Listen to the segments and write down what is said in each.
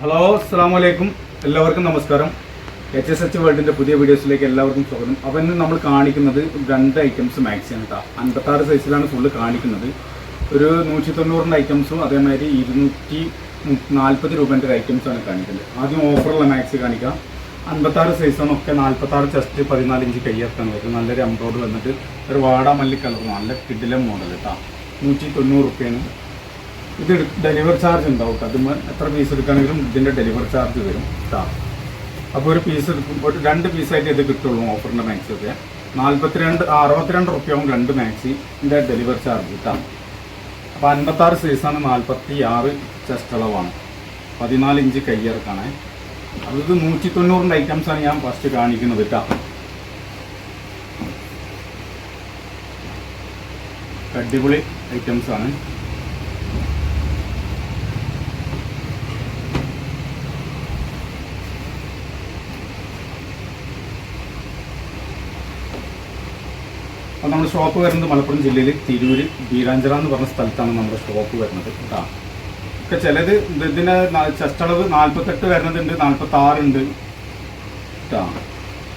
Hello അസ്സാം വലൈക്കും എല്ലാവർക്കും നമസ്കാരം. എച്ച് എസ് എച്ച് വേൾഡിന്റെ പുതിയ വീഡിയോസിലേക്ക് എല്ലാവർക്കും സ്വാഗതം. അപ്പോൾ ഇന്ന് നമ്മൾ കാണിക്കുന്നത് രണ്ട് ഐറ്റംസ് മാക്സിമം കേട്ടോ അൻപത്താറ് സൈസിലാണ് ഫുള്ള് കാണിക്കുന്നത്. ഒരു നൂറ്റി തൊണ്ണൂറിന്റെ ഐറ്റംസും അതേമാതിരി ഇരുന്നൂറ്റി നാൽപ്പത് രൂപേന്റെ ഐറ്റംസാണ് കാണിക്കുന്നത്. ആദ്യം ഓഫറുള്ള മാക്സി കാണിക്കാം. അൻപത്താറ് സൈസാണ് ഒക്കെ നാൽപ്പത്താറ് ചെസ്റ്റ് പതിനാല് ഇഞ്ച് കയ്യേർക്കാൻ വരും നല്ലൊരു എംബ്രോയ്ഡർ വന്നിട്ട് ഒരു വാടാമല്ലി കളർ നല്ല കിഡിലെ മോഡൽ കേട്ടോ നൂറ്റി തൊണ്ണൂറ് റുപ്യാണ്. ഇത് ഡെലിവറി ചാർജ് ഉണ്ടാവും അത് എത്ര പീസ് എടുക്കുകയാണെങ്കിലും ഇതിന്റെ ഡെലിവറി ചാർജ് വരും കേട്ടോ അപ്പോൾ ഒരു പീസ് എടുക്കുമ്പോൾ രണ്ട് പീസായിട്ട് ഇത് കിട്ടുള്ളൂ ഓഫറിന്റെ മാക്സി ഒക്കെ. നാൽപ്പത്തിരണ്ട് അറുപത്തിരണ്ട് റുപ്യാവും രണ്ട് മാക്സി ഇതിന്റെ ഡെലിവറി ചാർജ് കിട്ടാം അപ്പോൾ അൻപത്താറ് സൈസാണ് നാൽപ്പത്തി ആറ് ചെസ്റ്റ് അളവാണ്. പതിനാല് ഇഞ്ച് കയ്യിറക്കാണ് അത് നൂറ്റി തൊണ്ണൂറിന്റെ ഐറ്റംസാണ് ഞാൻ ഫസ്റ്റ് കാണിക്കുന്നത് കേട്ടോ അടിപൊളി ഐറ്റംസാണ് അപ്പോൾ നമ്മുടെ ഷോപ്പ് വരുന്നത് മലപ്പുറം ജില്ലയിൽ തിരൂര് ബീരാഞ്ചിറ എന്ന് പറഞ്ഞ സ്ഥലത്താണ് നമ്മുടെ ഷോപ്പ് വരുന്നത് കേട്ടോ ഒക്കെ ചിലത് ഇത് ഇതിന് ചെസ്റ്റളവ് നാൽപ്പത്തെട്ട് വരുന്നതുണ്ട് നാൽപ്പത്തി ആറുണ്ട് കേട്ടോ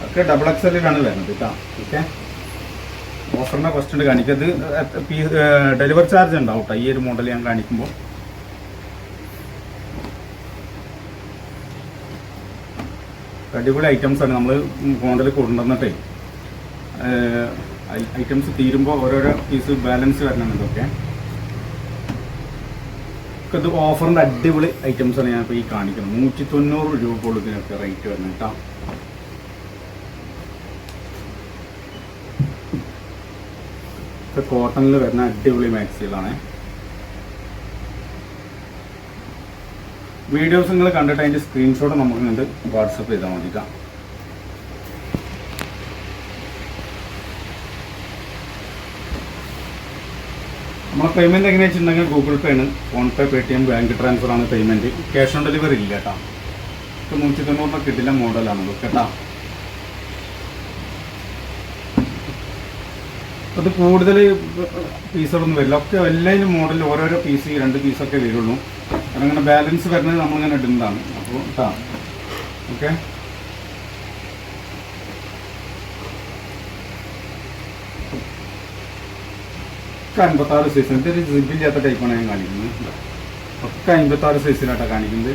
ഒക്കെ ഡബിൾ എക്സലിലാണ് വരുന്നത് കേട്ടോ ഓക്കെ? ഓഫറിനെ ഫസ്റ്റ് ഉണ്ട് കാണിക്കത് ഡെലിവർ ചാർജ് ഉണ്ടാവും കേട്ടോ ഈ ഒരു മോഡൽ ഞാൻ കാണിക്കുമ്പോൾ അടിപൊളി ഐറ്റംസ് ആണ് നമ്മൾ മോഡൽ കൊണ്ടുവന്നിട്ടേ. ഐറ്റംസ് തീരുമ്പോൾ ഓരോരോ പീസ് ബാലൻസ് വരണം ഇതൊക്കെ. ഇത് ഓഫറിന്റെ അടിപൊളി ഐറ്റംസ് ആണ് ഞാൻ ഇപ്പോൾ ഈ കാണിക്കുന്നത്. നൂറ്റി തൊണ്ണൂറ് രൂപ ഇതിനൊക്കെ റേറ്റ് വരുന്നത് കേട്ടോ. ഇപ്പം കോട്ടണിൽ വരുന്ന അടിപൊളി മാക്സികളാണ് വീഡിയോസ് നിങ്ങൾ കണ്ടിട്ട് അതിന്റെ സ്ക്രീൻഷോട്ട് നമുക്ക് ഇങ്ങോട്ട് വാട്സപ്പ് ചെയ്താൽ മതി കേട്ടോ. നമ്മളെ പേയ്മെന്റ് എങ്ങനെയാ വെച്ചിട്ടുണ്ടെങ്കിൽ ഗൂഗിൾ പേ ആണ്. PhonePe Paytm bank transfer ആണ് പേയ്മെന്റ് ക്യാഷ് ഓൺ ഡെലിവറി ഇല്ല കേട്ടോ. ഇപ്പോൾ നൂറ്റി തൊണ്ണൂറിന് കിട്ടില്ല മോഡലാണ് ഇത് കേട്ടോ. അത് കൂടുതൽ പീസുകളൊന്നും വരില്ല. ഒക്കെ എല്ലാതിനും മോഡൽ ഓരോരോ പീസ് രണ്ട് പീസൊക്കെ വരുള്ളൂ. അങ്ങനെ ബാലൻസ് വരുന്നത് നമ്മളിങ്ങനെ ഇടുന്നതാണ്. അപ്പോൾ കേട്ടോ. ഓക്കെ ഒക്കെ അൻപത്താറ് സൈസ് ഇതൊരു ജിബില്ലാത്ത ടൈപ്പാണ് ഞാൻ കാണിക്കുന്നത്. ഒക്കെ അൻപത്താറ് സൈസിലാട്ടോ കാണിക്കുന്നത്.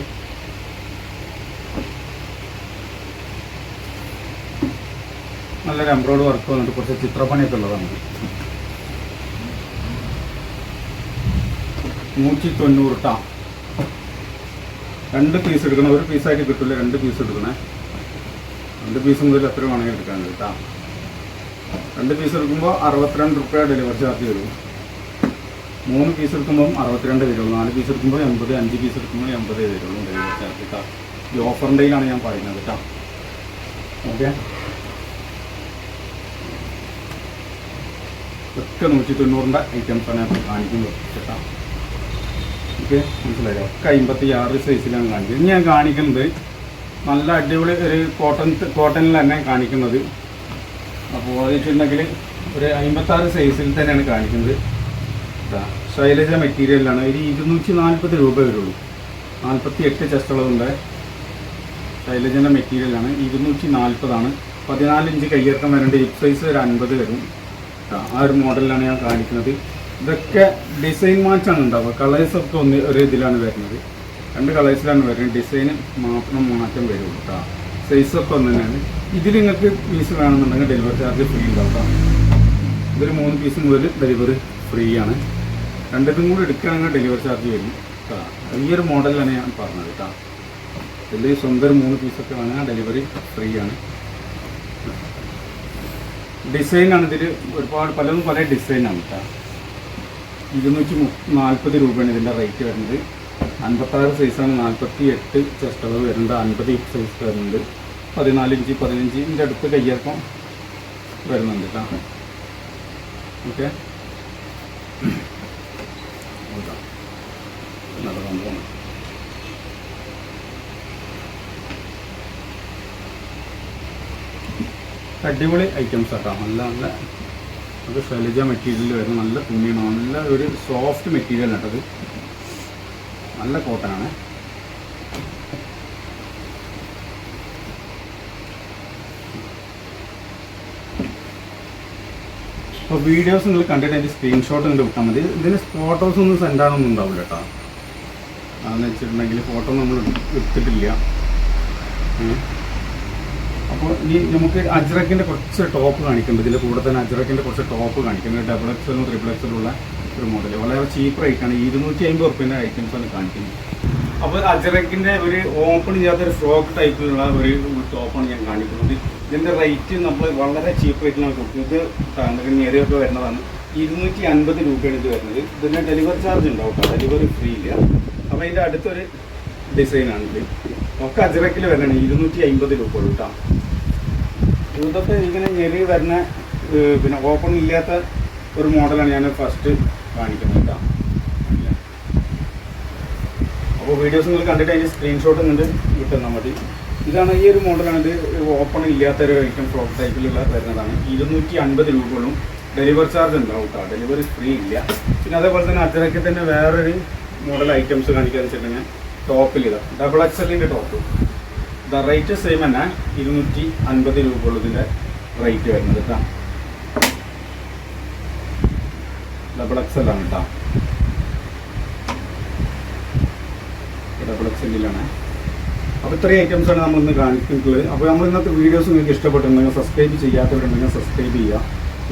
നല്ലൊരു എംബ്രോയ്ഡ് വർക്ക് വന്നിട്ട് കുറച്ച് ചിത്രപ്പണിയൊക്കെ ഉള്ളതാണ്. നൂറ്റി തൊണ്ണൂറ് ടാ രണ്ട് പീസ് എടുക്കണം. ഒരു പീസായിട്ട് കിട്ടില്ല രണ്ട് പീസ് എടുക്കണേ. രണ്ട് പീസ് മുതൽ എത്ര വേണമെങ്കിൽ എടുക്കാൻ കേട്ടോ. രണ്ട് പീസ് എടുക്കുമ്പോൾ അറുപത്തിരണ്ട് റുപ്യ ഡെലിവറി ചാർജ് വരും. മൂന്ന് പീസ് എടുക്കുമ്പോൾ അറുപത്തിരണ്ട് വരുള്ളൂ. നാല് പീസ് എടുക്കുമ്പോൾ എൺപത് അഞ്ച് പീസ് എടുക്കുമ്പോൾ എൺപത് വരുള്ളൂ ഡെലിവറി ചാർജ് കേട്ടോ ഈ ഓഫറിന്റെയിലാണ് ഞാൻ പറയുന്നത് കേട്ടോ ഓക്കെ? ഒക്കെ നൂറ്റി തൊണ്ണൂറിന്റെ ഐറ്റംസാണ് ഞാൻ കാണിക്കുന്നത് കേട്ടോ ഓക്കെ? മനസ്സിലായോ? ഒക്കെ അമ്പത്തി ആറ് സൈസിലാണ് കാണിക്കുന്നത്. ഇനി ഞാൻ കാണിക്കുന്നത് നല്ല അടിപൊളി ഒരു കോട്ടൺ കോട്ടണിൽ തന്നെ കാണിക്കുന്നത്. അപ്പോൾ അത് വെച്ചിട്ടുണ്ടെങ്കിൽ ഒരു അമ്പത്താറ് സൈസിൽ തന്നെയാണ് കാണിക്കുന്നത്. ശൈലജ മെറ്റീരിയലാണ് ഒരു ഇരുന്നൂറ്റി നാൽപ്പത് രൂപ വരുള്ളൂ. നാൽപ്പത്തി എട്ട് ചെസ്റ്റുള്ളതുണ്ട് ശൈലജന്റെ മെറ്റീരിയലാണ് ഇരുന്നൂറ്റി നാൽപ്പതാണ് പതിനാല് ഇഞ്ച് കയ്യിറക്കം വരേണ്ട ഹിപ്പ് സൈസ് ഒരു അൻപത് വരും. ആ ഒരു മോഡലിലാണ് ഞാൻ കാണിക്കുന്നത്. ഇതൊക്കെ ഡിസൈൻ മാച്ചാണ് ഉണ്ടാവുക. കളേഴ്സൊക്കെ ഒന്ന് ഒരു ഇതിലാണ് വരുന്നത്. രണ്ട് കളേഴ്സിലാണ് വരുന്നത്. ഡിസൈന് മാത്രം മാറ്റം വരും കേട്ടോ സൈസൊക്കെ ഒന്ന് തന്നെയാണ്. ഇതിൽ നിങ്ങൾക്ക് പീസ് വേണമെന്നുണ്ടെങ്കിൽ ഡെലിവറി ചാർജ് ഫ്രീ ഉണ്ടാക്കാം ഇതൊരു മൂന്ന് പീസ് മുതൽ ഡെലിവറി ഫ്രീ ആണ്. രണ്ടിനും കൂടി എടുക്കുകയാണെങ്കിൽ ഡെലിവറി ചാർജ് വരും കേട്ടോ ഈ ഒരു മോഡൽ മോഡലാണ് ഞാൻ പറഞ്ഞത് കേട്ടോ ഇതിൽ സ്വന്തം മൂന്ന് പീസൊക്കെ വേണമെങ്കിൽ ഡെലിവറി ഫ്രീ ആണ്. ഡിസൈനാണ് ഇതിൽ ഒരുപാട് പലതും പല ഡിസൈനാണ് കേട്ടോ ഇരുന്നൂറ്റി നാൽപ്പത് രൂപയാണ് ഇതിന്റെ റേറ്റ് വരുന്നത്. അൻപത്താറ് സൈസാണ് നാൽപ്പത്തി എട്ട് ചെസ്റ്റ് അളവ് വരുന്നുണ്ട് അൻപത് സൈസ് വരുന്നുണ്ട് പതിനാല് ഇഞ്ച് പതിനഞ്ച് ഇഞ്ച് അടുത്ത് കയ്യിറക്കം വരുന്നുണ്ട് കേട്ടോ. ഓക്കെ. അടിപൊളി ഐറ്റംസ് ആട്ടോ. നല്ല നല്ല അത് ശൈലജ മെറ്റീരിയൽ വരുന്ന. നല്ല തുണിയാണ്. നല്ല ഒരു സോഫ്റ്റ് മെറ്റീരിയൽ കേട്ടത്. നല്ല കോട്ടനാണ് അപ്പോൾ വീഡിയോസ് നിങ്ങൾ കണ്ടിട്ട് അതിന്റെ സ്ക്രീൻഷോട്ട് നിങ്ങൾ വിട്ടാൽ മതി. ഇതിന് ഫോട്ടോസ് ഒന്നും സെൻഡ് ആണൊന്നും ഉണ്ടാവില്ല കേട്ടോ. അതെന്ന് വെച്ചിട്ടുണ്ടെങ്കിൽ ഫോട്ടോ നമ്മൾ എടുത്തിട്ടില്ല. അപ്പോൾ ഈ നമുക്ക് അജ്രക്കിന്റെ കുറച്ച് ടോപ്പ് കാണിക്കുന്നുണ്ട്. ഇതിന്റെ കൂടെ തന്നെ അജ്രക്കിന്റെ കുറച്ച് ടോപ്പ് കാണിക്കുന്നുണ്ട്. ഡബിൾ എക്സലും ട്രിപ്പിൾ എക്സലുള്ള ഒരു മോഡൽ വളരെ ചീപ്പ് റേറ്റാണ് ഇരുന്നൂറ്റി അമ്പത് റുപ്യന്റെ ഐറ്റംസ് ആണ് കാണിക്കുന്നത്. അപ്പോൾ അജ്രക്കിന്റെ ഒരു ഓപ്പൺ ചെയ്യാത്ത ഒരു ഫ്രോക്ക് ടൈപ്പിലുള്ള ഒരു ടോപ്പാണ് ഞാൻ കാണിക്കുന്നത്. ഇതിന്റെ റേറ്റ് നമ്മൾ വളരെ ചീപ്പ് റേറ്റിലാണ് കൊടുക്കുന്നത്. ഇത് നേരെയൊക്കെ വരുന്നതാണ്. ഇരുന്നൂറ്റി അൻപത് രൂപയാണ് ഇത് വരുന്നത്. ഇതിന് ഡെലിവറി ചാർജ് ഉണ്ടാവും ഡെലിവറി ഫ്രീ ഇല്ല. അപ്പോൾ ഇതിന്റെ അടുത്തൊരു ഡിസൈനാണ് ഇത്. ഒക്കെ അജറക്കിൽ വരണം. ഇരുന്നൂറ്റി അമ്പത് രൂപ കേട്ടോ. ഇതൊക്കെ ഇങ്ങനെ ഞെരി വരുന്ന പിന്നെ ഓപ്പൺ ഇല്ലാത്ത ഒരു മോഡലാണ് ഞാൻ ഫസ്റ്റ് കാണിക്കുന്നത് കേട്ടോ. അപ്പോൾ വീഡിയോസ് നിങ്ങൾ കണ്ടിട്ട് അതിന്റെ സ്ക്രീൻഷോട്ട് നിങ്ങൾ കിട്ടുന്നാൽ മതി. ഇതാണ് ഈ ഒരു മോഡലാണ് ഇത് ഓപ്പൺ ഇല്ലാത്ത ഒരു ഐറ്റം ഫ്ലോപ്പ് ടൈപ്പിലുള്ള വരുന്നതാണ്. ഇരുന്നൂറ്റി അൻപത് രൂപകളും ഡെലിവറി ചാർജ് ഉണ്ടാവും കേട്ടോ ഡെലിവറി ഫ്രീ ഇല്ല. പിന്നെ അതേപോലെ തന്നെ അതിലൊക്കെ തന്നെ വേറൊരു മോഡൽ ഐറ്റംസ് കാണിക്കാന്ന് വെച്ചിട്ടുണ്ടെങ്കിൽ ടോപ്പിൽ ഇതാ ഡബിൾ എക്സലിന്റെ ടോപ്പ് ദ റേറ്റ് സെയിം തന്നെ ഇരുന്നൂറ്റി അൻപത് രൂപ ഉള്ളതിന്റെ റേറ്റ് വരുന്നത് കേട്ടോ ഡബിൾ എക്സലാണ് കേട്ടോ ഡബിൾ എക്സലിലാണ് അപ്പോൾ ഇത്രയും ഐറ്റംസാണ് നമ്മൾ ഇന്ന് കാണിക്കുന്നത്. അപ്പോൾ നമ്മൾ ഇന്നത്തെ വീഡിയോസ് നിങ്ങൾക്ക് ഇഷ്ടപ്പെട്ടിട്ടുണ്ടെങ്കിൽ സബ്സ്ക്രൈബ് ചെയ്യാത്തവരുണ്ടെങ്കിൽ സബ്സ്ക്രൈബ് ചെയ്യുക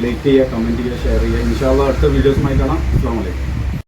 ലൈക്ക് ചെയ്യുക കമന്റ് ചെയ്യുക ഷെയർ ചെയ്യുക. ഇൻഷാല്ല അടുത്ത വീഡിയോസുമായി കാണാം. അസ്സാം വലൈക്കും